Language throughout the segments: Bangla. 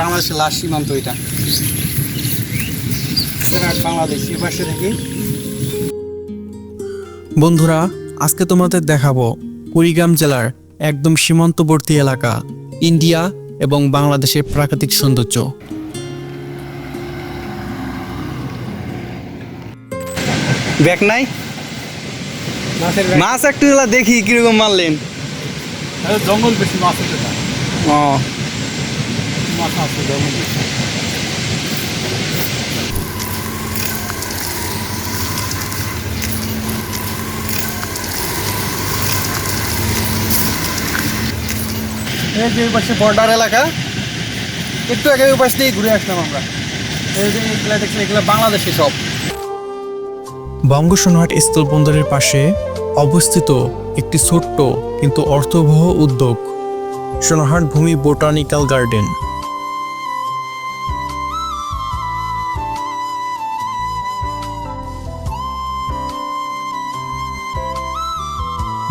বাংলাদেশের লাস্ট সীমান্ত এটা। বাংলাদেশ এ পাশে থেকে বন্ধুরা আজকে তোমাদের দেখাবো কুড়িগ্রাম জেলার একদম সীমান্তবর্তী এলাকা ইন্ডিয়া এবং বাংলাদেশের প্রাকৃতিক সৌন্দর্য। ব্যাক নাই? মাছ একটু দেখি কীরকম মারলেন। জঙ্গল বেশি মাছ ও। এই যে পাশে বর্ডার এলাকা, একটু আগে ওই পাশ দিয়ে ঘুরে আসলাম আমরা। এই যে এগুলা এগুলা বাংলাদেশে সব। বঙ্গসোনহাট স্থলবন্দরের পাশে অবস্থিত একটি ছোট্ট কিন্তু অর্থবহ উদ্যোগ, সোনাহাট ভূমি বোটানিক্যাল গার্ডেন।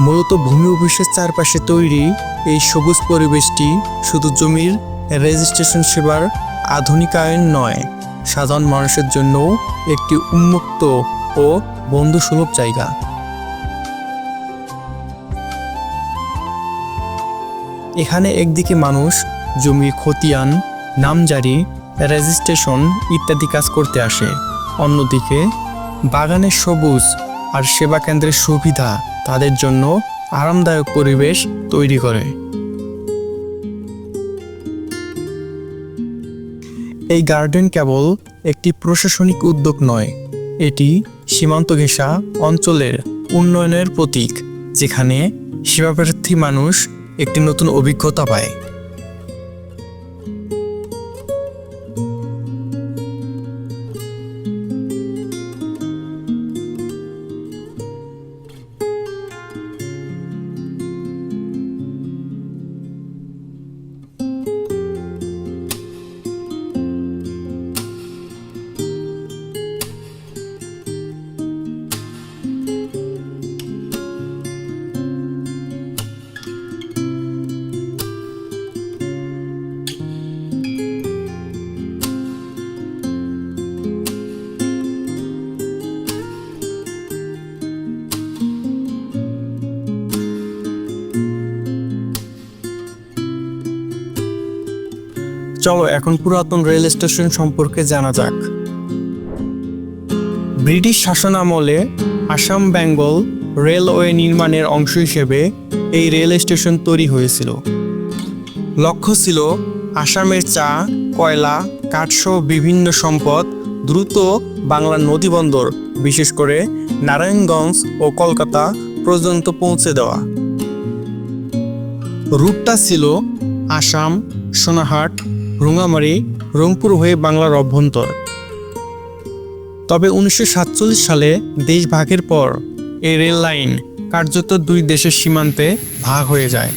মূলত ভূমি অফিসের চারপাশে তৈরি এই সবুজ পরিবেশটি শুধু জমির রেজিস্ট্রেশন সেবার আধুনিকায়ন নয়, সাধারণ মানুষের জন্যও একটি উন্মুক্ত ও বন্ধুসুলভ জায়গা। এখানে একদিকে মানুষ জমির খতিয়ান, নামজারি, রেজিস্ট্রেশন ইত্যাদি কাজ করতে আসে। অন্যদিকে বাগানের সবুজ আর সেবা কেন্দ্রের সুবিধা তাদের জন্য আরামদায়ক পরিবেশ তৈরি করে। এই গার্ডেন কেবল একটি প্রশাসনিক উদ্যোগ নয়, এটি সীমান্ত ঘেঁষা অঞ্চলের উন্নয়নের প্রতীক, যেখানে সেবাপ্রার্থী মানুষ একটি নতুন অভিজ্ঞতা পায়। চলো এখন পুরাতন রেল স্টেশন সম্পর্কে জানা যাক। ব্রিটিশ শাসনামলে আসাম বেঙ্গল রেলওয়ে নির্মাণের অংশ হিসেবে এই রেল স্টেশন তৈরি হয়েছিল। লক্ষ্য ছিল আসামের চা, কয়লা, কাঠসহ বিভিন্ন সম্পদ দ্রুত বাংলার নদীবন্দর বিশেষ করে নারায়ণগঞ্জ ও কলকাতা পর্যন্ত পৌঁছে দেওয়া। রুটটা ছিল আসাম সোনাহাট রুঙামারি রংপুর হয়ে বাংলার অভ্যন্তর। তবে উনিশশো সাতচল্লিশ সালে দেশ ভাগের পর এই রেল লাইন কার্যত দুই দেশের সীমান্তে ভাগ হয়ে যায়।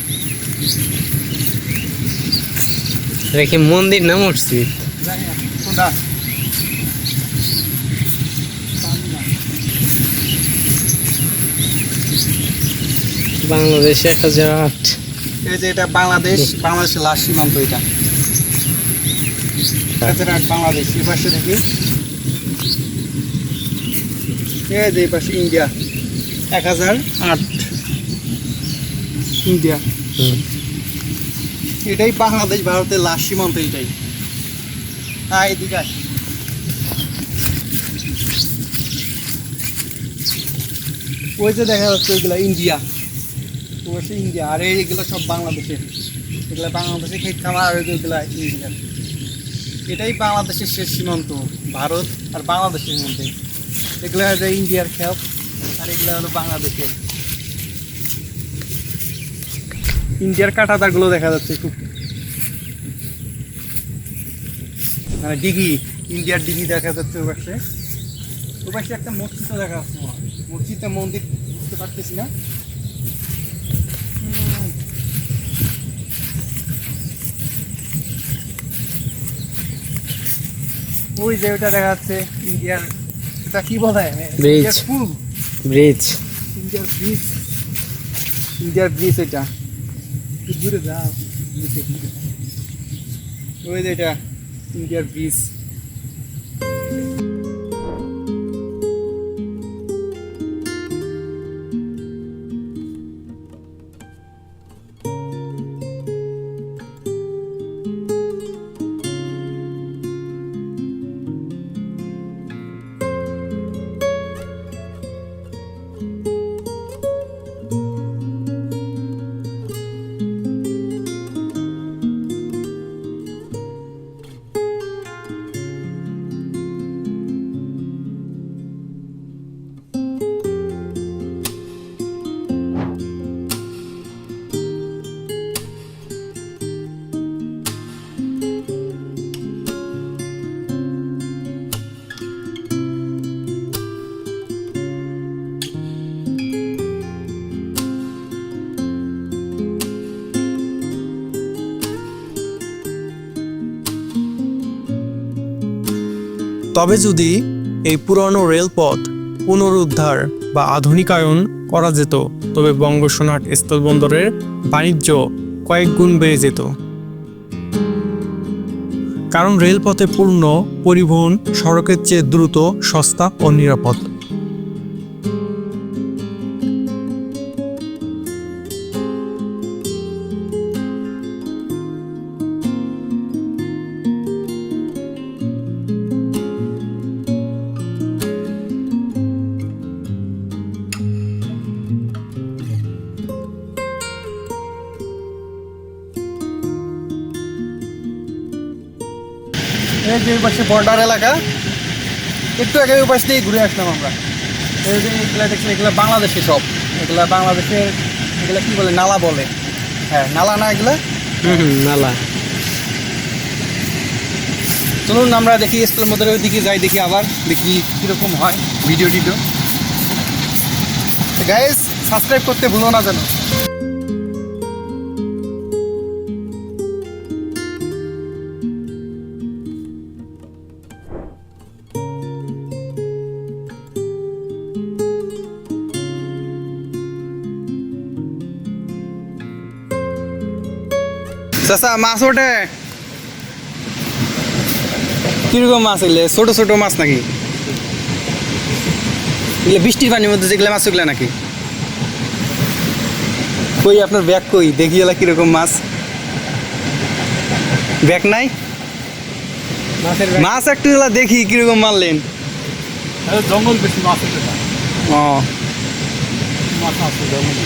কি মন্দির না মসজিদ? বাংলাদেশে একটা এই যে এটা বাংলাদেশ বাংলাদেশের লাস্ট সীমান্ত এটা। গুজরাট বাংলাদেশ এ পাশে থেকে এই যে এই পাশে ইন্ডিয়া এক হাজার আট। ইন্ডিয়া। এটাই বাংলাদেশ ভারতের লাস্ট সীমান্ত এটাই। হ্যাঁ এদিকে। ওই যে দেখা যাচ্ছে ওইগুলা ইন্ডিয়া। ইন্ডিয়া আর এইগুলো সব বাংলাদেশের এগুলা বাংলাদেশের ক্ষেত খামার আর ওইগুলা ইন্ডিয়ার এটাই বাংলাদেশের শেষ সীমান্ত, ভারত আর বাংলাদেশের মধ্যে। এগুলো হচ্ছে ইন্ডিয়ার খেত আর এগুলো হলো বাংলাদেশের। ইন্ডিয়ার কাঁটাতারগুলো দেখা যাচ্ছে খুব। মানে ডিগি, ইন্ডিয়ার ডিগি দেখা যাচ্ছে ওপাশে ওপাশে একটা মসজিদও দেখা যাচ্ছে। মসজিদটা মন্দির, বুঝতে পারতেছি না। ওই যে ওটা দেখা যাচ্ছে ইন্ডিয়ার এটা কি বলা? হয় Bridge. ফুল ব্রিজ ইন্ডিয়ার ব্রিজ ইন্ডিয়ার ব্রিজ এটা। দূরে যা ওই যে এটা ইন্ডিয়ার ব্রিজ তবে যদি এই পুরনো রেলপথ পুনরুদ্ধার বা আধুনিকায়ন করা যেত, তবে বঙ্গসোনাট স্থলবন্দরের বাণিজ্য কয়েক গুণ বেড়ে যেত। কারণ রেলপথে পূর্ণ পরিবহন সড়কের চেয়ে দ্রুত, সস্তা ও নিরাপদ। এই যে পাশে বর্ডার এলাকা একটু আগে ওই পাশ দিয়ে ঘুরে আসলাম আমরা। এই যে এগুলা দেখছি এগুলা বাংলাদেশে সব। এগুলা বাংলাদেশের এগুলা কি বলে নালা বলে। হ্যাঁ নালা না এগুলা? নালা। চলুন আমরা দেখি স্কুলের মধ্যে ওই দিকে যাই দেখি আবার দেখি কীরকম হয়। ভিডিও টিডিও গাইজ সাবস্ক্রাইব করতে ভুলো না যেন। চাচা মাছ ওঠে কীরকম মাছ এগুলো? ছোট ছোট মাছ নাকি? এগুলো বৃষ্টির পানির মধ্যে যেগুলো মাছ ওগুলো নাকি? কই আপনার ব্যাগ কই? দেখি এলা কীরকম মাছ। ব্যাগ নাই? মাছ একটু এলা দেখি কীরকম মারলেন। জঙ্গল বেশি মাছ ও। মাছ আছে জঙ্গল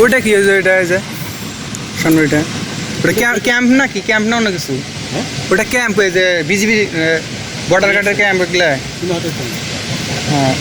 ওইটা কি হয়েছে? ওইটা হয়েছে। সামনে ওইটা। ওটা ক্যাম্প ক্যাম্প নাকি ক্যাম্প না অন্য কিছু? হ্যাঁ? ওটা ক্যাম্প হয়েছে বিজিবি বর্ডার গার্ডের ক্যাম্প এগুলা হ্যাঁ।